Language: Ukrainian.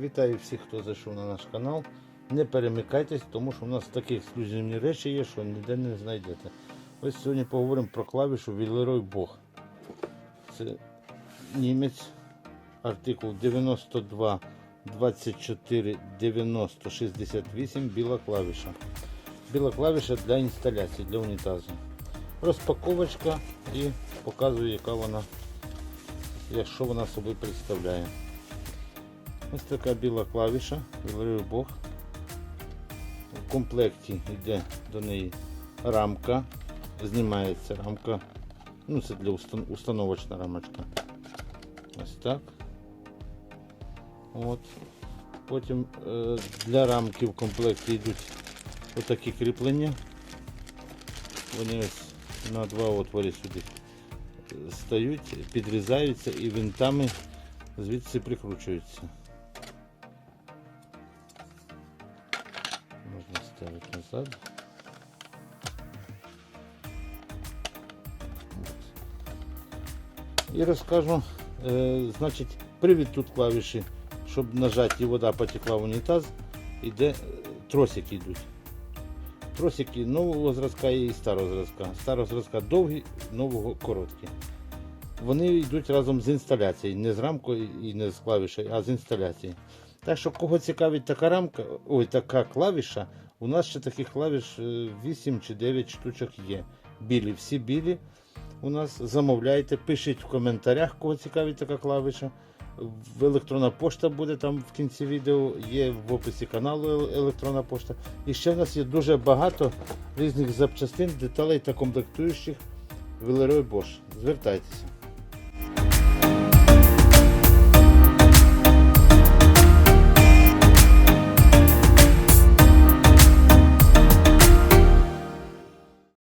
Вітаю всіх, хто зайшов на наш канал. Не перемикайтесь, тому що у нас такі ексклюзивні речі є, що ніде не знайдете. Ось сьогодні поговоримо про клавішу Вілерой Бог. Це німець, артикул 92 24 90 68, біла клавіша. Біла клавіша для інсталяції, для унітазу. Розпаковочка і показую, яка вона, що вона собою представляє. Ось така біла клавіша, говорив Бог. В комплекті йде до неї рамка, знімається рамка. Ну, це для устан- установочна рамочка. Ось так. От. Потім е, для рамки в комплекті йдуть отакі кріплення. Вони ось на два отвори сюди е, стають, підрізаються і винтами звідси прикручуються. Можна ставити назад. І розкажу, е, значить, привід тут клавіші, щоб нажати і вода потекла в унітаз, іде е, тросики йдуть. Тросики нового зразка і старого зразка. Старого зразка довгі, нового короткі. Вони йдуть разом з інсталяцією, не з рамкою і не з клавішею, а з інсталяцією. Так що, кого цікавить така рамка, ой, така клавіша, у нас ще таких клавіш е, 8 чи 9 штучок є. Білі, всі білі. У нас замовляйте, пишіть в коментарях, кого цікавить така клавіша. Електронна пошта буде там в кінці відео, є в описі каналу електронна пошта. І ще в нас є дуже багато різних запчастин, деталей та комплектуючих в Leroy Bosch. Звертайтеся.